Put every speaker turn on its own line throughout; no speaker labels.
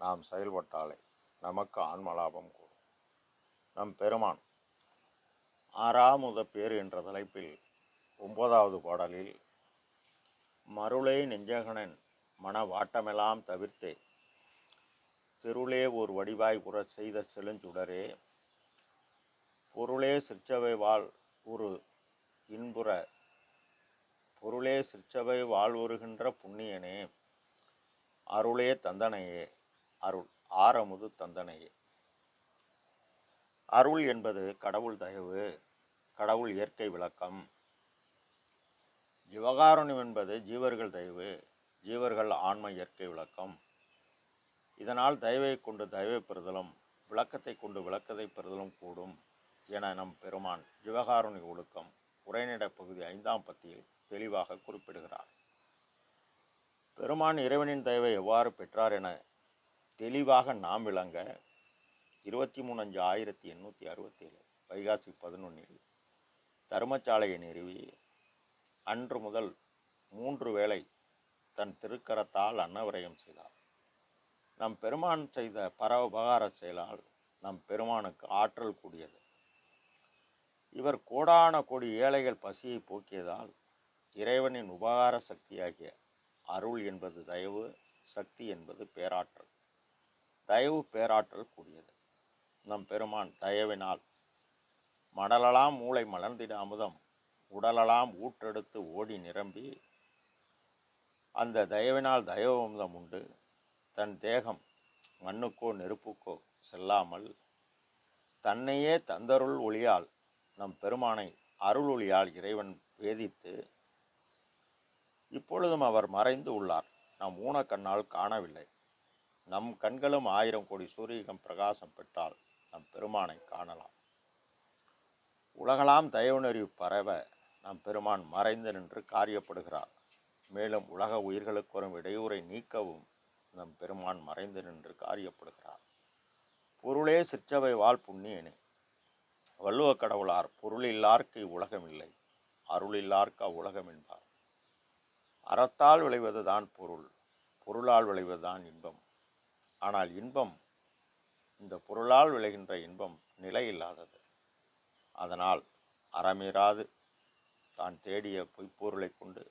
நாம் செயல்பட்டாலே நமக்கு ஆன்மலாபம் கூடும். நம் பெருமான் ஆறாமுத பேர் என்ற தலைப்பில் ஒன்பதாவது பாடலில் மருளே நெஞ்சகனன் மன வாட்டமெல்லாம் தவிர்த்தே திருளே ஒரு வடிவாய் புற செய்த செழுஞ்சுடரே பொருளே சிற்றவை வாழ் ஒரு இன்புற பொருளே சிற்சவை வாழ்வுறுகின்ற புண்ணியனே அருளே தந்தனையே அருள். ஆரமுது தந்தனையே. அருள் என்பது கடவுள் தயவு கடவுள் இயற்கை விளக்கம். ஜீவகாருண்யம் என்பது ஜீவர்கள் தயவு ஜீவர்கள் ஆன்ம இயற்கை விளக்கம். இதனால் தயவை கொண்டு தயவை பெறுதலும் விளக்கத்தை கொண்டு விளக்கத்தை பெறுதலும் கூடும் என நம் பெருமான் ஜீவகாருண்ய ஒழுக்கம் உரைநடை பகுதி ஐந்தாம் பத்தியில் தெளிவாக குறிப்பிடுகிறார். பெருமான் இறைவனின் தயவை எவ்வாறு பெற்றார் என தெளிவாக நாம் விளங்க இருபத்தி மூணு அஞ்சு ஆயிரத்தி எண்ணூற்றி அறுபத்தேழு வைகாசி பதினொன்றில் தர்மசாலையை நிறுவி அன்று முதல் மூன்று வேளை தன் திருக்கரத்தால் அன்னவரயம் செய்தார். நம் பெருமான் செய்த பரவபகார செயலால் நம் பெருமானுக்கு ஆற்றல் கூடியது. இவர் கோடான கோடி ஏழைகள் பசியை போக்கியதால் இறைவனின் உபகார சக்தியாகிய அருள் என்பது தயவு சக்தி என்பது பேராற்றல். தயவு பேராற்றல் கூடியது. நம் பெருமான் தயவினால் மடலலாம் மூளை மலர்ந்திட அமுதம் உடலலாம் ஊற்றெடுத்து ஓடி நிரம்பி அந்த தயவினால் தயவு அமுதம் உண்டு. தன் தேகம் மண்ணுக்கோ நெருப்புக்கோ செல்லாமல் தன்னையே தந்தருள் ஒளியால் நம் பெருமானை அருள் ஒளியால் இறைவன் வேதித்து இப்பொழுதும் அவர் மறைந்து உள்ளார். நம் ஊனக்கண்ணால் காணவில்லை. நம் கண்களும் ஆயிரம் கோடி சூரியகம் பிரகாசம் பெற்றால் நம் பெருமானை காணலாம். உலகலாம் தயவுணர்வு பரவ நம் பெருமான் மறைந்து நின்று காரியப்படுகிறார். மேலும் உலக உயிர்களுக்கு வரும் இடையூறை நீக்கவும் நம் பெருமான் மறைந்து நின்று காரியப்படுகிறார். பொருளே சிற்றவை வாழ் புண்ணியனே. வள்ளுவ கடவுளார் பொருளில்லார்க்கு உலகமில்லை அருளில்லார்க்கு அவ்வுலகம் என்பார் அறத்தால் விளைவது தான் பொருள் பொருளால் விளைவதுதான் இன்பம். ஆனால் இன்பம் இந்த பொருளால் விளைகின்ற இன்பம் நிலை இல்லாதது. அதனால் அறமீறாது. தான் தேடிய பொய்ப்பொருளை கொண்டு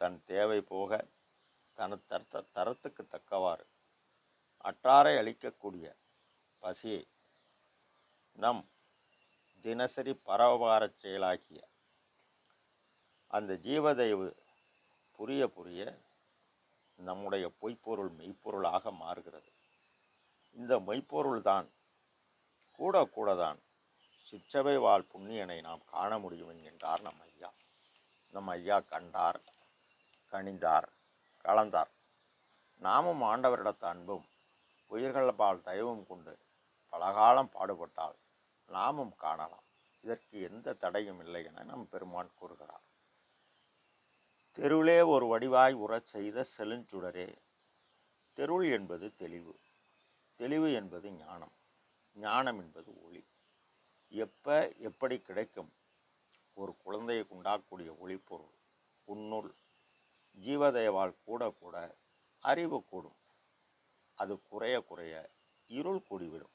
தன் தேவை போக தன தரத்த தரத்துக்கு தக்கவாறு அற்றாரை அளிக்கக்கூடிய பசியை நம் தினசரி பரவபாரச் செயலாகிய அந்த ஜீவதயவு புரிய புரிய நம்முடைய பொய்ப்பொருள் மெய்ப்பொருளாக மாறுகிறது. இந்த மெய்ப்பொருள் தான் கூட கூட தான் சிற்றவை வாழ் புண்ணியனை நாம் காண முடியும் என்கின்றார் நம் ஐயா. நம் ஐயா கண்டார் கணிந்தார் கலந்தார். நாமும் ஆண்டவரிடத்த அன்பும் உயிர்களபால் தயவும் கொண்டு பலகாலம் பாடுபட்டால் நாமும் காணலாம். இதற்கு எந்த தடையும் இல்லை என நம் பெருமான் கூறுகிறார். தெருவிலே ஒரு வடிவாய் உறச் செய்த செலுஞ்சுடரே. தெருள் என்பது தெளிவு. தெளிவு என்பது ஞானம். ஞானம் என்பது ஒளி. எப்போ எப்படி கிடைக்கும்? ஒரு குழந்தையை உண்டாக்கக்கூடிய ஒளிப்பொருள் உன்னுள் ஜீவதயவால் கூட கூட அறிவு கூடும். அது குறைய குறைய இருள் கூடிவிடும்.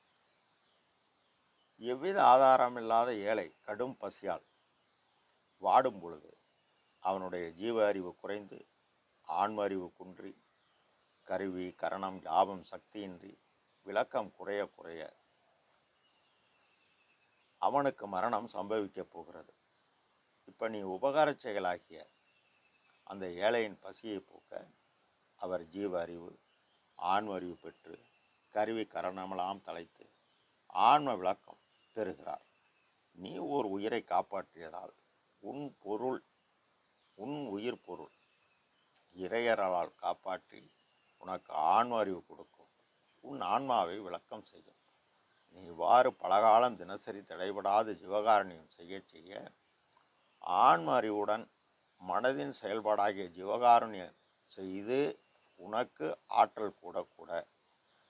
எவ்வித ஆதாரமில்லாத ஏழை கடும் பசியால் வாடும் பொழுது அவனுடைய ஜீவ அறிவு குறைந்து ஆன்ம அறிவு குன்றி கருவி கரணம் யாபம் சக்தியின்றி விளக்கம் குறைய குறைய அவனுக்கு மரணம் சம்பவிக்கப் போகிறது. இப்போ நீ உபகாரச் செயலாகிய அந்த ஏழையின் பசியை போக்க அவர் ஜீவ அறிவு ஆன்ம அறிவு பெற்று கருவி கரணமெல்லாம் தலைத்து ஆன்ம விளக்கம் பெறுகிறார். நீ ஓர் உயிரை காப்பாற்றியதால் உன் பொருள் உன் உயிர் பொருள். இறையரால் காப்பாற்றி உனக்கு ஆண் அறிவு கொடுக்கும். உன் ஆன்மாவை விளக்கம் செய்யும். நீ இவ்வாறு பலகாலம் தினசரி தடைபடாது ஜீவகாரணியம் செய்ய செய்ய ஆன்ம அறிவுடன் மனதின் செயல்பாடாகிய ஜீவகாருண்யம் செய்து உனக்கு ஆற்றல் கூட கூட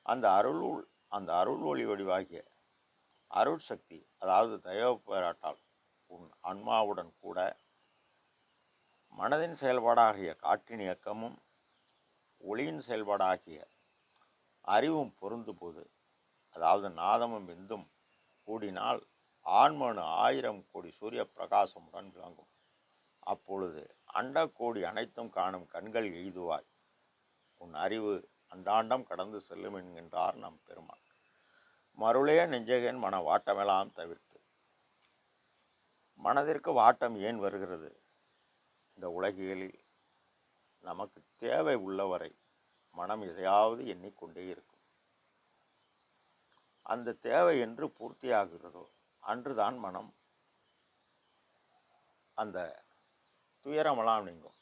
அந்த அருள் அந்த அருள் ஒளி வடிவாகிய அருள் சக்தி அதாவது தயவு பேராட்டால் உன் ஆன்மாவுடன் கூட மனதின் செயல்பாடாகிய காற்றின் இயக்கமும் ஒளியின் செயல்பாடாகிய அறிவும் பொருந்தும்போது அதாவது நாதமும் விந்தும் கூடினால் ஆண்மனு ஆயிரம் கோடி சூரிய பிரகாசமுடன் விளங்கும். அப்பொழுது அண்ட கோடி அனைத்தும் காணும் கண்கள் எய்துவாய். உன் அறிவு அண்டாண்டம் கடந்து செல்லும் என்கின்றார் நம் பெருமான். மருளே நெஞ்சகன் மன வாட்டமெல்லாம் தவிர்த்து. மனதிற்கு வாட்டம் ஏன் வருகிறது? இந்த உலகியலில் நமக்கு தேவை உள்ளவரை மனம் எதையாவது எண்ணிக்கொண்டே இருக்கும். அந்த தேவை என்று பூர்த்தியாகிறதோ அன்றுதான் மனம். அந்த துயரமெல்லாம் நீங்கும்.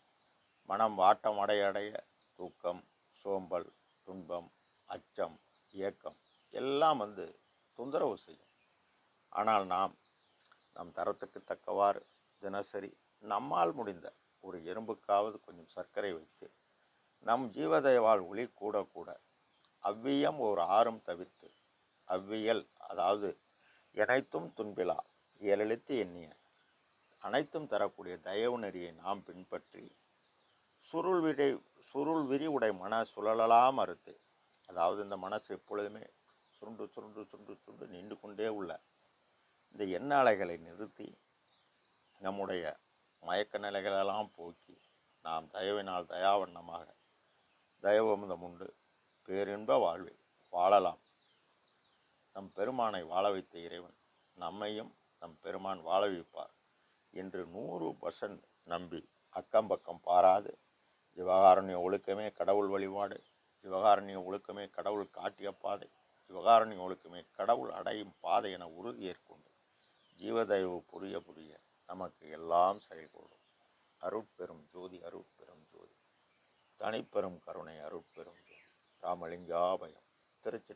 மனம் வாட்டம் அடைய அடைய தூக்கம் சோம்பல் துன்பம் அச்சம் ஏக்கம் எல்லாம் வந்து தொந்தரவு செய்யும். ஆனால் நாம் நம் தரத்துக்கு தக்கவாறு தினசரி நம்மால் முடிந்த ஒரு எறும்புக்காவது கொஞ்சம் சர்க்கரை வைத்து நம் ஜீவதயவால் ஒளி கூட கூட அவ்வியம் ஒரு ஆறும் தவிர்த்து அவ்வியல் அதாவது எனைத்தும் துன்பிலா இயலெழுத்து எண்ணிய அனைத்தும் தரக்கூடிய தயவு நெறியை நாம் பின்பற்றி சுருள் விடை சுருள் விரிவுடை மன சுழலலாம் அறுத்து அதாவது இந்த மனசு எப்பொழுதுமே சுருண்டு சுருண்டு சுருண்டு சுருண்டு நின்று கொண்டே உள்ள இந்த எண்ண அலைகளை நிறுத்தி நம்முடைய மயக்க நிலைகளெல்லாம் போக்கி நாம் தயவினால் தயாவண்ணமாக தயவமுதம் உண்டு. பேரின்ப வாழ்வில் வாழலாம். நம் பெருமானை வாழ வைத்த இறைவன் நம்மையும் நம் பெருமான் வாழ வைப்பார் என்று நூறு பர்சன்ட் நம்பி அக்கம் பக்கம் பாராது. சிவகாரண்ய ஒழுக்கமே கடவுள் வழிபாடு. சிவகாரண்ய ஒழுக்கமே கடவுள் காட்டிய பாதை. சிவகாரண்ய ஒழுக்கமே கடவுள் அடையும் பாதை என உறுதி ஏற்கொண்டு ஜீவதயவு புரிய புரிய நமக்கு எல்லாம் செயல்கூடும் அருட்பெரும் ஜோதி அருட்பெரும் ஜோதி. தனிப்பெரும் கருணை அருட்பெரும் ஜோதி. ராமலிங்காபயம் திருச்சி